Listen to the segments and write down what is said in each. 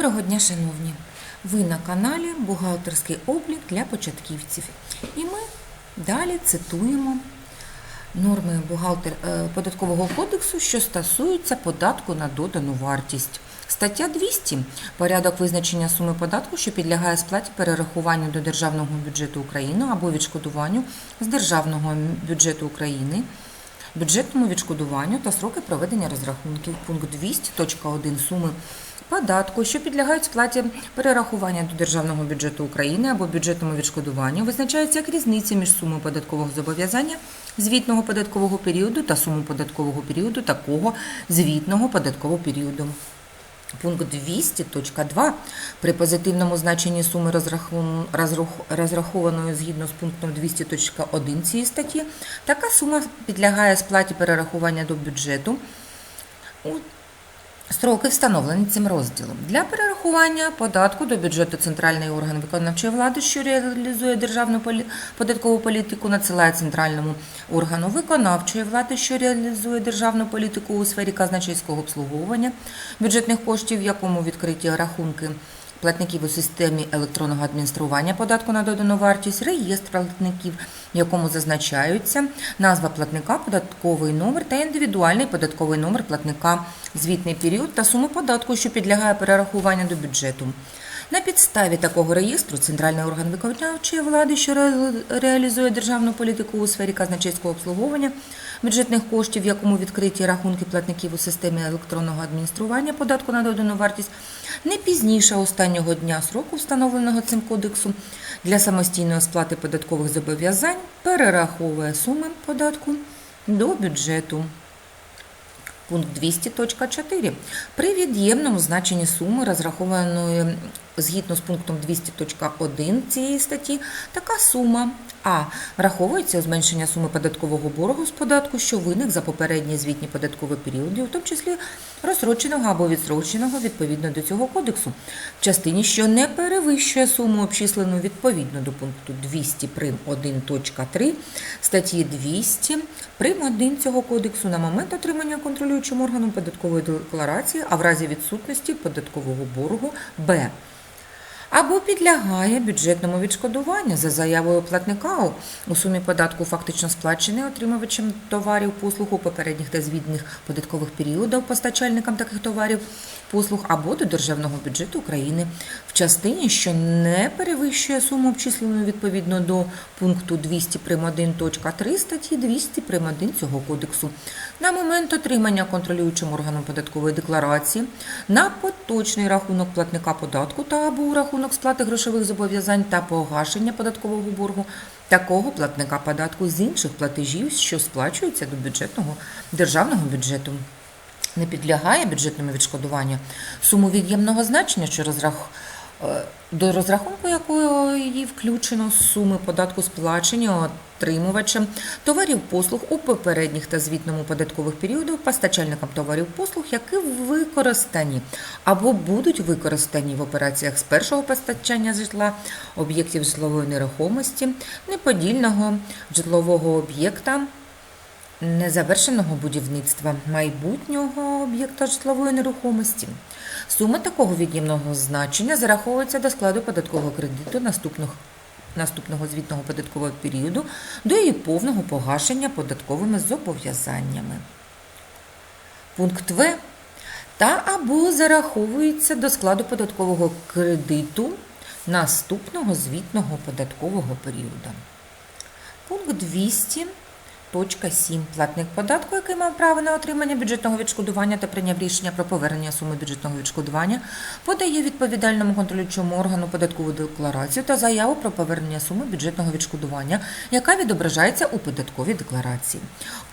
Доброго дня, шановні! Ви на каналі Бухгалтерський облік для початківців. І ми далі цитуємо норми бухгалтер... е, податкового кодексу, що стосуються податку на додану вартість. Стаття 200. Порядок визначення суми податку, що підлягає сплаті перерахуванню до Державного бюджету України або відшкодуванню з Державного бюджету України бюджетному відшкодуванню та сроки проведення розрахунків. Пункт 200.1 суми податку, що підлягають сплаті перерахування до Державного бюджету України або бюджетному відшкодуванню, визначається як різниця між сумою податкового зобов'язання звітного податкового періоду та сумою податкового періоду такого звітного податкового періоду. Пункт 200.2. При позитивному значенні суми розрахованої згідно з пунктом 200.1 цієї статті, така сума підлягає сплаті перерахування до бюджету Строки встановлені цим розділом. Для перерахування податку до бюджету центральний орган виконавчої влади, що реалізує державну податкову політику, надсилає центральному органу виконавчої влади, що реалізує державну політику у сфері казначейського обслуговування бюджетних коштів, в якому відкриті рахунки платників у системі електронного адміністрування податку на додану вартість, реєстр платників, в якому зазначаються назва платника, податковий номер та індивідуальний податковий номер платника, звітний період та сума податку, що підлягає перерахуванню до бюджету. На підставі такого реєстру центральний орган виконавчої влади, що реалізує державну політику у сфері казначейського обслуговування бюджетних коштів, в якому відкриті рахунки платників у системі електронного адміністрування податку на додану вартість, не пізніше останнього дня сроку, встановленого цим кодексом, для самостійної сплати податкових зобов'язань перераховує суми податку до бюджету. Пункт 200.4. При від'ємному значенні суми, розрахованої згідно з пунктом 200.1 цієї статті, така сума А. Враховується у зменшення суми податкового боргу з податку, що виник за попередні звітні податкові періоди, у тому числі розсроченого або відсроченого відповідно до цього кодексу, в частині, що не перевищує суму, обчислену відповідно до пункту 200 прим. 1.3 статті 200 прим. 1 цього кодексу на момент отримання контролюючим органом податкової декларації, а в разі відсутності податкового боргу Б або підлягає бюджетному відшкодуванню за заявою платника у сумі податку фактично сплачений отримувачем товарів послуг у попередніх та звітних податкових періодах постачальникам таких товарів послуг або до державного бюджету України в частині, що не перевищує суму обчислену відповідно до пункту 200 прим. 1.3 статті 200 прим. 1 цього кодексу на момент отримання контролюючим органом податкової декларації на поточний рахунок платника податку та або у рахунок сплати грошових зобов'язань та погашення податкового боргу такого платника податку з інших платежів, що сплачуються до бюджетного державного бюджету. Не підлягає бюджетному відшкодуванню суму від'ємного значення, що розрах... е, до розрахунку якої включено суми податку сплачені отримувачем товарів послуг у попередніх та звітному податкових періодах постачальникам товарів послуг, які використані або будуть використані в операціях з першого постачання житла, об'єктів житлової нерухомості, неподільного житлового об'єкта незавершеного будівництва майбутнього об'єкта житлової нерухомості. Сума такого від'ємного значення зараховується до складу податкового кредиту наступного наступного звітного податкового періоду до її повного погашення податковими зобов'язаннями. Пункт В. Та або зараховується до складу податкового кредиту наступного звітного податкового періоду. Пункт 200. Точка 7. Платник податку, який мав право на отримання бюджетного відшкодування та прийняв рішення про повернення суми бюджетного відшкодування, подає відповідальному контролюючому органу податкову декларацію та заяву про повернення суми бюджетного відшкодування, яка відображається у податковій декларації.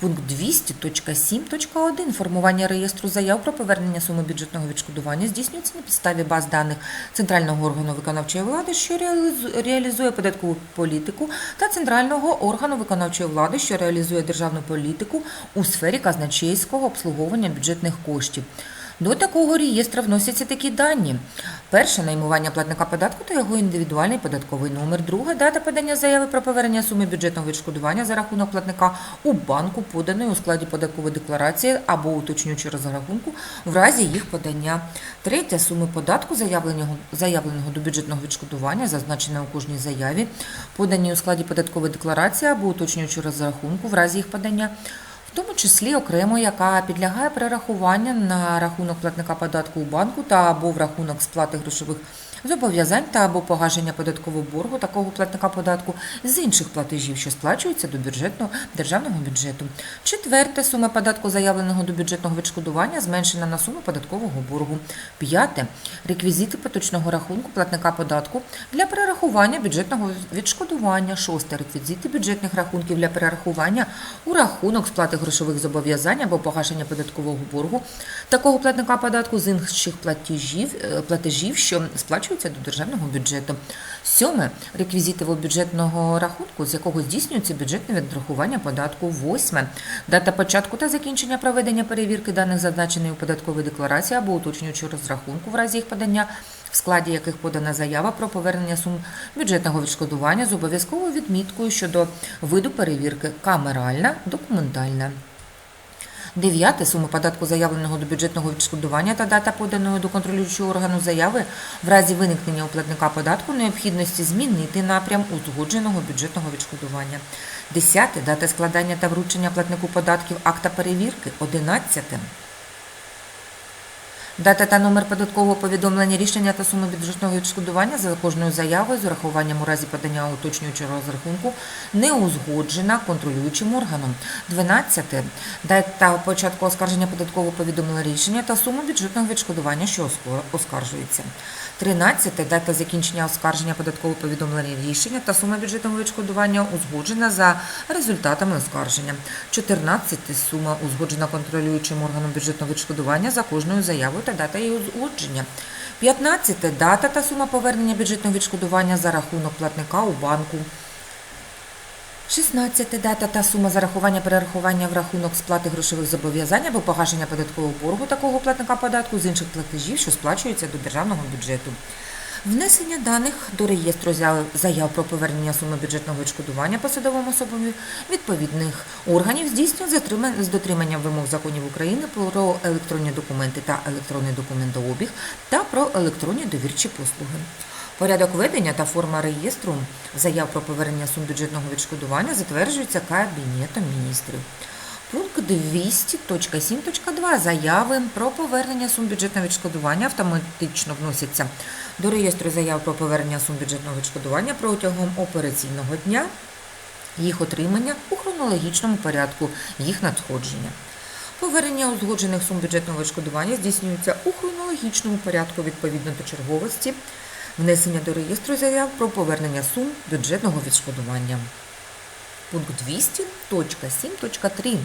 Пункт 200.7.1. Формування реєстру заяв про повернення суми бюджетного відшкодування здійснюється на підставі баз даних Центрального органу виконавчої влади, що реалізує податкову політику, та Центрального органу виконавчої влади, що реалізує державну політику у сфері казначейського обслуговування бюджетних коштів. До такого реєстру вносяться такі дані. Перше найменування платника податку та його індивідуальний податковий номер. Друге дата подання заяви про повернення суми бюджетного відшкодування за рахунок платника у банку, поданої у складі податкової декларації або уточнюючи розрахунку в разі їх подання. Третє суми податку, заявленого, заявленого до бюджетного відшкодування, зазначене у кожній заяві, подані у складі податкової декларації або уточнюючи розрахунку в разі їх подання. Тому числі окремо, яка підлягає перерахуванню на рахунок платника податку у банку та або в рахунок сплати грошових зобов'язань та або погашення податкового боргу такого платника податку з інших платежів, що сплачуються до бюджетного державного бюджету. Четверте сума податку, заявленого до бюджетного відшкодування, зменшена на суму податкового боргу. П'яте реквізити поточного рахунку платника податку для перерахування бюджетного відшкодування. Шосте реквізити бюджетних рахунків для перерахування у рахунок сплати грошових зобов'язань або погашення податкового боргу такого платника податку з інших платежів, е, платежів, що сплачуються до державного бюджету. Сьоме реквізити бюджетного рахунку, з якого здійснюється бюджетне відрахування податку. Восьме дата початку та закінчення проведення перевірки даних зазначеної у податковій декларації або уточнюючи розрахунку в разі їх подання, в складі яких подана заява про повернення сум бюджетного відшкодування з обов'язковою відміткою щодо виду перевірки камеральна, документальна. Дев'яте сума податку заявленого до бюджетного відшкодування та дата поданої до контролюючого органу заяви в разі виникнення у платника податку необхідності змінити напрям узгодженого бюджетного відшкодування. Десяте дата складання та вручення платнику податків акта перевірки. Одинадцяте. Дата та номер податкового повідомлення рішення та суми бюджетного відшкодування за кожною заявою з урахуванням у разі подання уточнюючого розрахунку не узгоджена контролюючим органом. 12. Дата початку оскарження податкового повідомлення рішення та сума бюджетного відшкодування, що оскаржується. 13. Дата закінчення оскарження податкового повідомлення рішення та сума бюджетного відшкодування узгоджена за результатами оскарження. 14. Сума узгоджена контролюючим органом бюджетного відшкодування за кожною заявою та дата її узгодження. 15. Дата та сума повернення бюджетного відшкодування за рахунок платника у банку. 16. Дата та сума зарахування перерахування в рахунок сплати грошових зобов'язань або погашення податкового боргу такого платника податку з інших платежів, що сплачуються до державного бюджету. Внесення даних до реєстру заяв- про повернення суми бюджетного відшкодування посадовим особам відповідних органів здійснює з дотриманням вимог законів України про електронні документи та електронний документообіг та про електронні довірчі послуги. Порядок ведення та форма реєстру заяв про повернення сум бюджетного відшкодування затверджується Кабінетом міністрів. Пункт 200.7.2 заяви про повернення сум бюджетного відшкодування автоматично вносяться до реєстру заяв про повернення сум бюджетного відшкодування протягом операційного дня їх отримання у хронологічному порядку їх надходження. Повернення узгоджених сум бюджетного відшкодування здійснюється у хронологічному порядку відповідно до черговості внесення до реєстру заяв про повернення сум бюджетного відшкодування. Пункт 200.7.3.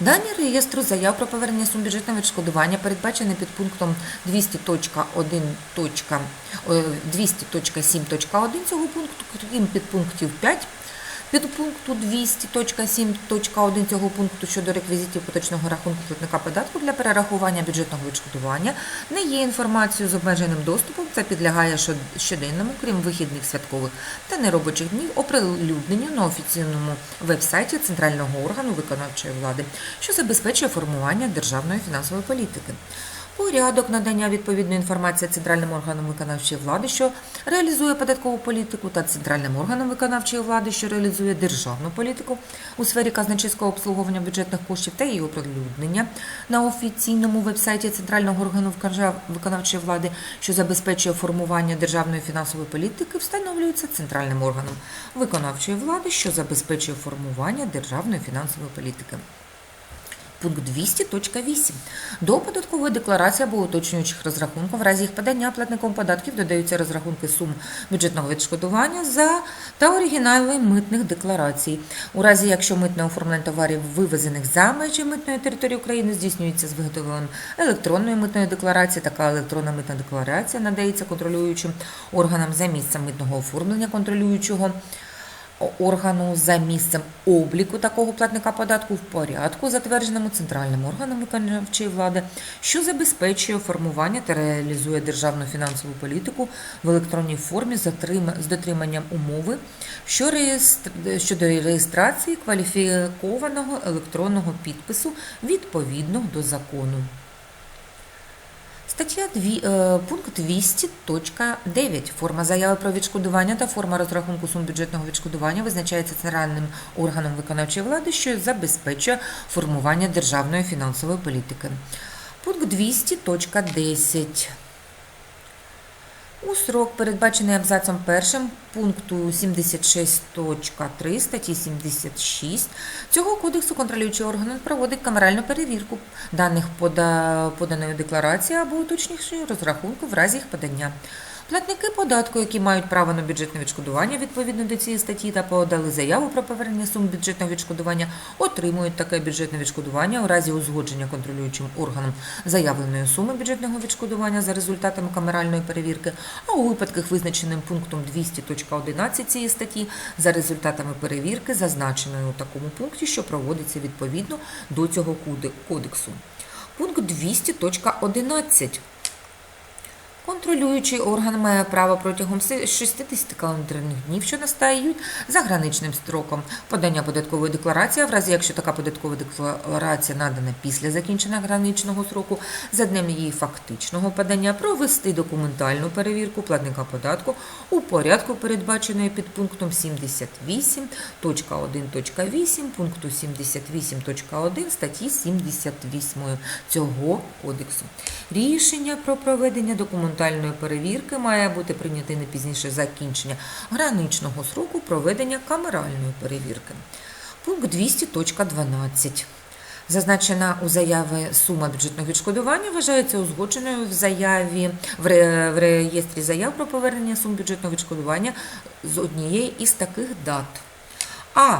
Дані реєстру заяв про повернення сум бюджетного відшкодування передбачені під пунктом 200.1. е, 200.7.1 цього пункту, крім підпунктів 5 підпункту 200.7.1 цього пункту щодо реквізитів поточного рахунку платника податку для перерахування бюджетного відшкодування не є інформацією з обмеженим доступом та підлягає щод- щоденному, крім вихідних святкових та неробочих днів, оприлюдненню на офіційному веб-сайті центрального органу виконавчої влади, що забезпечує формування державної фінансової політики. Порядок надання відповідної інформації центральним органам виконавчої влади, що реалізує податкову політику, та центральним органам виконавчої влади, що реалізує державну політику у сфері казначейського обслуговування бюджетних коштів та її оприлюднення на офіційному вебсайті центрального органу виконавчої влади, що забезпечує формування державної фінансової політики, встановлюється центральним органом виконавчої влади, що забезпечує формування державної фінансової політики. Пункт 200.8. До податкової декларації або уточнюючих розрахунків в разі їх подання платником податків додаються розрахунки сум бюджетного відшкодування за та оригінали митних декларацій. У разі, якщо митне оформлення товарів, вивезених за межі митної території України, здійснюється з виготовленням електронної митної декларації. Така електронна митна декларація надається контролюючим органам за місцем митного оформлення контролюючого органу за місцем обліку такого платника податку в порядку, затвердженому центральним органом виконавчої влади, що забезпечує формування та реалізує державну фінансову політику в електронній формі з дотриманням умови щодо реєстрації кваліфікованого електронного підпису відповідно до закону. Стаття 2, е, пункт 200.9. Форма заяви про відшкодування та форма розрахунку сум бюджетного відшкодування визначається центральним органом виконавчої влади, що забезпечує формування державної фінансової політики. Пункт 200.10. У срок, передбачений абзацом першим пункту 76.3 статті 76 цього кодексу контролюючий орган проводить камеральну перевірку даних пода- поданої декларації або уточнішої розрахунку в разі їх подання. Платники податку, які мають право на бюджетне відшкодування відповідно до цієї статті та подали заяву про повернення сум бюджетного відшкодування, отримують таке бюджетне відшкодування у разі узгодження контролюючим органом заявленої суми бюджетного відшкодування за результатами камеральної перевірки, а у випадках, визначеним пунктом 200.11 цієї статті, за результатами перевірки, зазначеної у такому пункті, що проводиться відповідно до цього кодексу. Пункт 200.11. Контролюючий орган має право протягом 60 календарних днів, що настають за граничним строком подання податкової декларації, в разі якщо така податкова декларація надана після закінчення граничного сроку, за днем її фактичного подання, провести документальну перевірку платника податку у порядку, передбаченої під пунктом 78.1.8 пункту 78.1 статті 78 цього кодексу. Рішення про проведення документальної перевірки має бути прийняте не пізніше закінчення граничного сроку проведення камеральної перевірки. Пункт 200.12. Зазначена у заяві сума бюджетного відшкодування вважається узгодженою в заяві в реєстрі заяв про повернення сум бюджетного відшкодування з однієї із таких дат. А.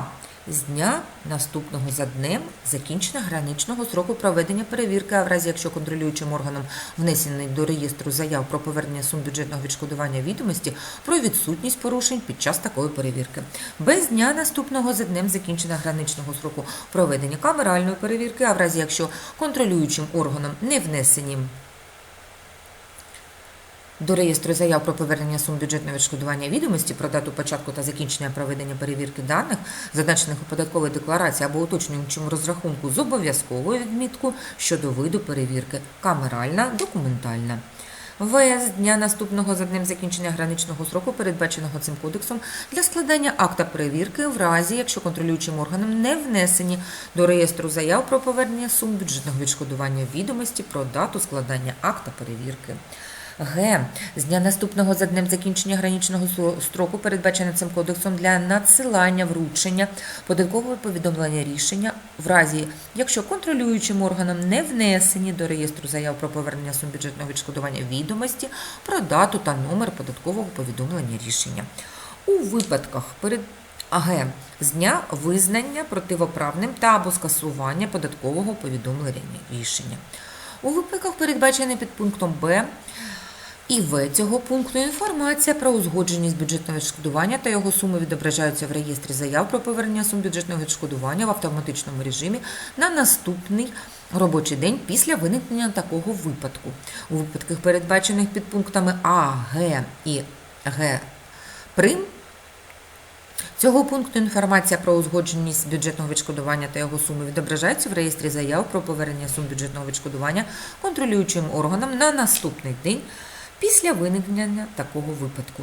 З дня наступного за днем закінчення граничного строку проведення перевірки, а в разі якщо контролюючим органом внесений до реєстру заяв про повернення сум бюджетного відшкодування відомості про відсутність порушень під час такої перевірки. Без дня наступного за днем закінчення граничного строку проведення камеральної перевірки, а в разі якщо контролюючим органом не внесені до реєстру заяв про повернення сум бюджетного відшкодування відомості про дату початку та закінчення проведення перевірки даних, зазначених у податковій декларації або уточнюючому розрахунку з обов'язковою відміткою щодо виду перевірки камеральна, документальна. В. Дня наступного за днем закінчення граничного сроку, передбаченого цим кодексом, для складання акта перевірки в разі, якщо контролюючим органом не внесені до реєстру заяв про повернення сум бюджетного відшкодування відомості про дату складання акта перевірки. Г. З дня наступного за днем закінчення граничного строку, передбаченим цим кодексом для надсилання вручення податкового повідомлення рішення в разі, якщо контролюючим органом не внесені до реєстру заяв про повернення сум бюджетного відшкодування відомості про дату та номер податкового повідомлення рішення. У випадках перед АГ з дня визнання противоправним та або скасування податкового повідомлення рішення. У випадках, передбачених під пунктом Б, і В цього пункту інформація про узгодженість бюджетного відшкодування та його суми відображаються в реєстрі заяв про повернення сум бюджетного відшкодування в автоматичному режимі на наступний робочий день після виникнення такого випадку. У випадках, передбачених під пунктами А, Г і Г прим. Цього пункту інформація про узгодженість бюджетного відшкодування та його суми відображається в реєстрі заяв про повернення сум бюджетного відшкодування контролюючим органам на наступний день після виникнення такого випадку.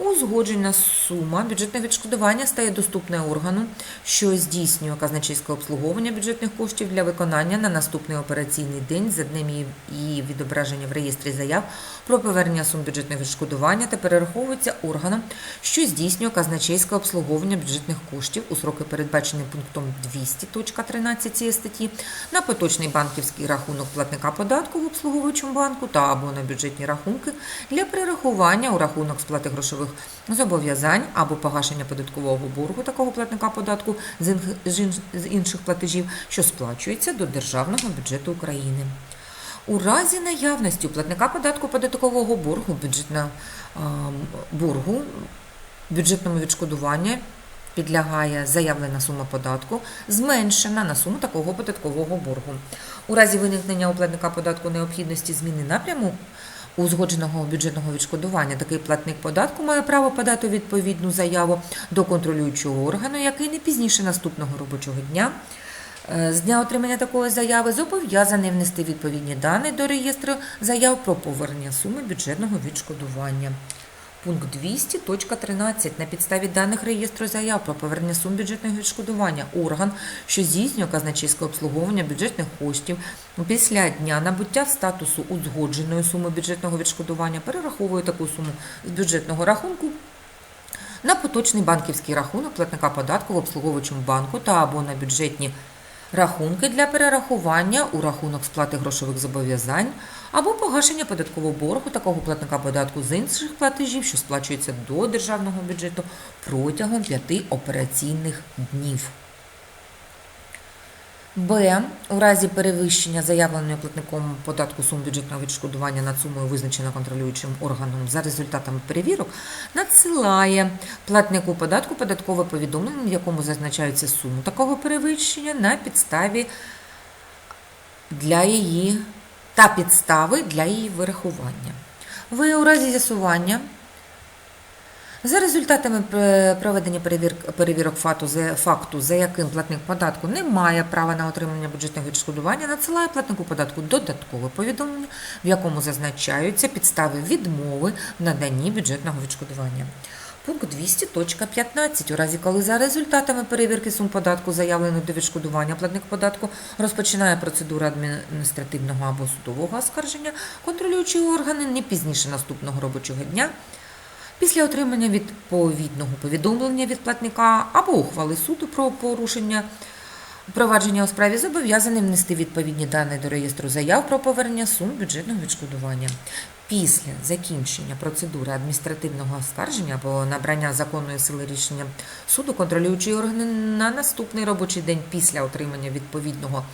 Узгоджена сума бюджетного відшкодування стає доступною органу, що здійснює казначейське обслуговування бюджетних коштів для виконання на наступний операційний день за днем її- відображення в реєстрі заяв про повернення сум бюджетного відшкодування та перераховується органом, що здійснює казначейське обслуговування бюджетних коштів у сроки, передбачені пунктом 200.13 цієї статті, на поточний банківський рахунок платника податку в обслуговуючому банку та або на бюджетні рахунки для перерахування у рахунок сплати грошових зобов'язань або погашення податкового боргу такого платника податку з ін- з ін- з інших платежів, що сплачується до державного бюджету України. У разі наявності у платника податку податкового боргу боргу бюджетному відшкодування підлягає заявлена сума податку, зменшена на суму такого податкового боргу. У разі виникнення у платника податку необхідності зміни напряму узгодженого бюджетного відшкодування, такий платник податку має право подати відповідну заяву до контролюючого органу, який не пізніше наступного робочого дня. е, З дня отримання такої заяви зобов'язаний внести відповідні дані до реєстру заяв про повернення суми бюджетного відшкодування. Пункт 200.13. На підставі даних реєстру заяв про повернення сум бюджетного відшкодування орган, що здійснює казначейське обслуговування бюджетних коштів після дня набуття статусу узгодженої суми бюджетного відшкодування перераховує таку суму з бюджетного рахунку на поточний банківський рахунок платника податку в обслуговуючому банку та або на бюджетні рахунки для перерахування у рахунок сплати грошових зобов'язань або погашення податкового боргу такого платника податку з інших платежів, що сплачується до державного бюджету протягом п'яти операційних днів. Б. У разі перевищення заявленої платником податку сум бюджетного відшкодування над сумою, визначено контролюючим органом за результатами перевірок, надсилає платнику податку податкове повідомлення, в якому зазначається сума такого перевищення на підставі для її та підстави для її вирахування. В. У разі з'ясування за результатами проведення перевірок факту, за, яким платник податку не має права на отримання бюджетного відшкодування, надсилає платнику податку додаткове повідомлення, в якому зазначаються підстави відмови в наданні бюджетного відшкодування. Пункт 200.15. У разі, коли за результатами перевірки сум податку, заявлених до відшкодування, платник податку розпочинає процедуру адміністративного або судового оскарження, контролюючі органи не пізніше наступного робочого дня Після отримання відповідного повідомлення від платника або ухвали суду про порушення провадження у справі зобов'язаний внести відповідні дані до реєстру заяв про повернення сум бюджетного відшкодування. Після закінчення процедури адміністративного оскарження або набрання законної сили рішення суду контролюючі органи на наступний робочий день після отримання відповідного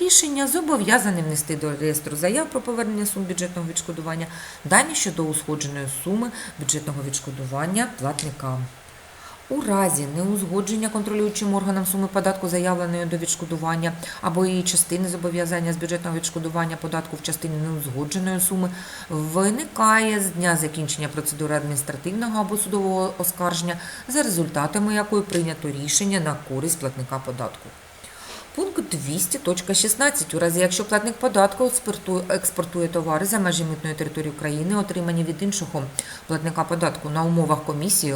рішення зобов'язані внести до реєстру заяв про повернення сум бюджетного відшкодування дані щодо узгодженої суми бюджетного відшкодування платникам. У разі неузгодження контролюючим органом суми податку, заявленої до відшкодування, або її частини зобов'язання з бюджетного відшкодування податку в частині неузгодженої суми, виникає з дня закінчення процедури адміністративного або судового оскарження, за результатами якої прийнято рішення на користь платника податку. Пункт 200.16. У разі, якщо платник податку експортує товари за межі митної території України, отримані від іншого платника податку на умовах комісії,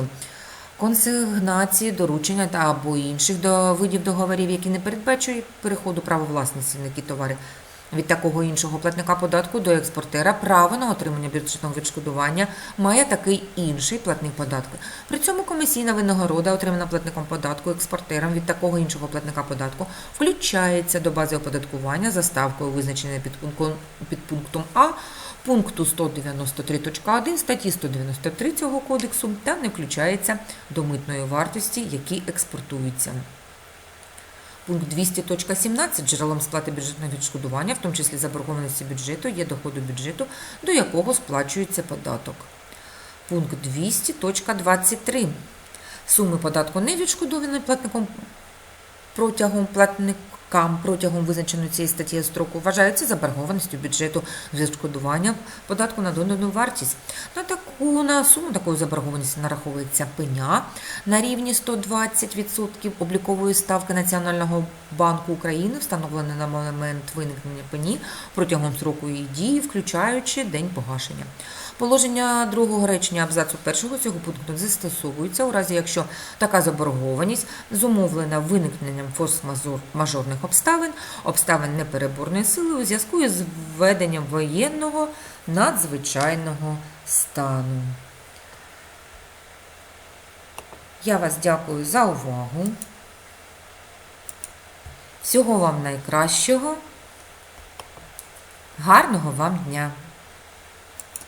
консигнації, доручення та або інших до видів договорів, які не передбачують переходу права власності на ті товари. Від такого іншого платника податку до експортера право на отримання бюджетного відшкодування має такий інший платник податку. При цьому комісійна винагорода, отримана платником податку експортером від такого іншого платника податку, включається до бази оподаткування за ставкою, визначеною під пунктом А пункту 193.1 статті 193 цього кодексу та не включається до митної вартості, які експортуються. Пункт 200.17 джерелом сплати бюджетного відшкодування, в тому числі заборгованості бюджету, є доходу бюджету, до якого сплачується податок. Пункт 200.23. Суми податку не відшкодовані платником протягом платникам протягом визначеної цієї статті строку вважаються заборгованістю бюджету з відшкодування податку на додану вартість. На таку на суму такої заборгованості нараховується пеня на рівні 120% облікової ставки Національного банку України, встановленої на момент виникнення пені протягом строку її дії, включаючи день погашення. Положення другого речення абзацу першого цього пункту застосовується у разі, якщо така заборгованість зумовлена виникненням форс-мажорних обставин, обставин непереборної сили у зв'язку із введенням воєнного надзвичайного стану. Я вас дякую за увагу. Всього вам найкращого. Гарного вам дня!